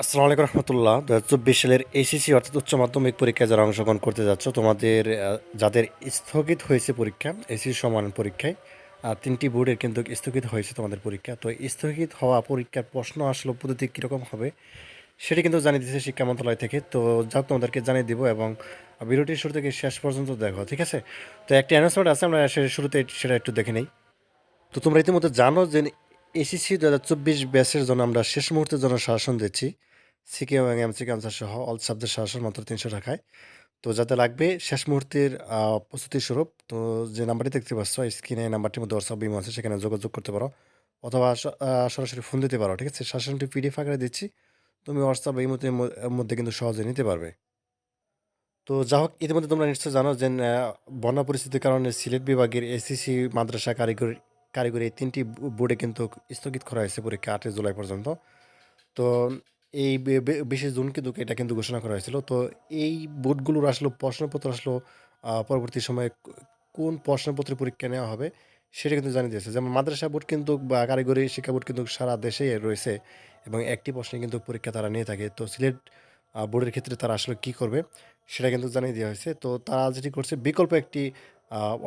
আসসালামু আলাইকুম রহমতুল্লাহ। দু হাজার চব্বিশ সালের এসিসি অর্থাৎ উচ্চ মাধ্যমিক পরীক্ষায় যারা অংশগ্রহণ করতে যাচ্ছ, তোমাদের যাদের স্থগিত হয়েছে পরীক্ষা এসিসি সমান পরীক্ষায় আর তিনটি বোর্ডের কিন্তু স্থগিত হয়েছে তোমাদের পরীক্ষা। তো স্থগিত হওয়া পরীক্ষার প্রশ্ন আসলো পদ্ধতি কীরকম হবে, সেটি কিন্তু জানিয়ে দিচ্ছে শিক্ষা মন্ত্রণালয় থেকে। তো যা তোমাদেরকে জানিয়ে দিব এবং ভিডিওটি শুরু থেকে শেষ পর্যন্ত দেখো, ঠিক আছে? তো একটি অ্যানাউন্সমেন্ট আছে, আমরা শুরুতে সেটা একটু দেখে নেই। তো তোমরা ইতিমধ্যে জানো যে এসিসি দু হাজার চব্বিশ ব্যাচের জন্য আমরা শেষ মুহূর্তের জন্য শাসন দিচ্ছি। সিকে এবং এমসিকে আনসার সহ অল সাবজেক্ট শাসন মাত্র তিনশো টাকায় তো যাতে লাগবে, শেষ মুহূর্তের প্রস্তুতি স্বরূপ, তো যে নাম্বারটি দেখতে পাচ্ছ স্ক্রিনে নাম্বারটির মধ্যে হোয়াটসঅ্যাপ বিমো আছে, সেখানে যোগাযোগ করতে পারো। অথবা সরাসরি ফোন দিতে পারো, ঠিক আছে? শাসনটি পিডিএফ আকারে দিচ্ছি। তুমি হোয়াটসঅ্যাপ এই মধ্যে মধ্যে কিন্তু সহজে নিতে পারবে। তো যা হোক, ইতিমধ্যে তোমরা নিশ্চয় জানো যে বন্যা পরিস্থিতির কারণে সিলেট বিভাগের এসিসি মাদ্রাসা কারিগরি কারিগরি তিনটি বোর্ডে কিন্তু স্থগিত করা হয়েছে পরীক্ষা আটই জুলাই পর্যন্ত। তো এই বিশেষ জুন কিন্তু এটা কিন্তু ঘোষণা করা হয়েছিল। তো এই বোর্ডগুলোর আসলে প্রশ্নপত্র আসলো পরবর্তী সময়ে কোন প্রশ্নপত্রের পরীক্ষা নেওয়া হবে সেটা কিন্তু জানিয়ে দিয়েছে। যেমন মাদ্রাসা বোর্ড কিন্তু বা কারিগরি শিক্ষা বোর্ড কিন্তু সারা দেশেই রয়েছে এবং একটি প্রশ্নে কিন্তু পরীক্ষা তারা নিয়ে থাকে। তো সিলেট বোর্ডের ক্ষেত্রে তারা আসলে কী করবে সেটা কিন্তু জানিয়ে দেওয়া হয়েছে। তো তারা যেটি করছে, বিকল্প একটি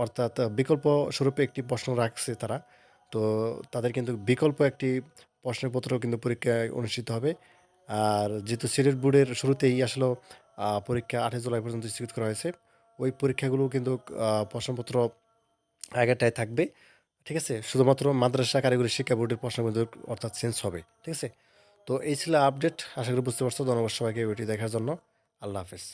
অর্থাৎ বিকল্প স্বরূপে একটি প্রশ্ন রাখছে তারা। তো তাদের কিন্তু বিকল্প একটি প্রশ্নপত্র কিন্তু পরীক্ষায় অনুষ্ঠিত হবে। আর যেহেতু সিলেট বোর্ডের শুরুতেই আসলে পরীক্ষা আঠাশ জুলাই পর্যন্ত স্থগিত করা হয়েছে, ওই পরীক্ষাগুলো কিন্তু প্রশ্নপত্র আগেরটায় থাকবে। ঠিক আছে? শুধুমাত্র মাদ্রাসা কারিগরি শিক্ষা বোর্ডের প্রশ্নপত্র অর্থাৎ চেঞ্জ হবে। ঠিক আছে? তো এই ছিল আপডেট আশা করি বুঝতে পারছ। ধন্যবাদ সবাইকে ভিডিও দেখার জন্য। আল্লাহ হাফেজ।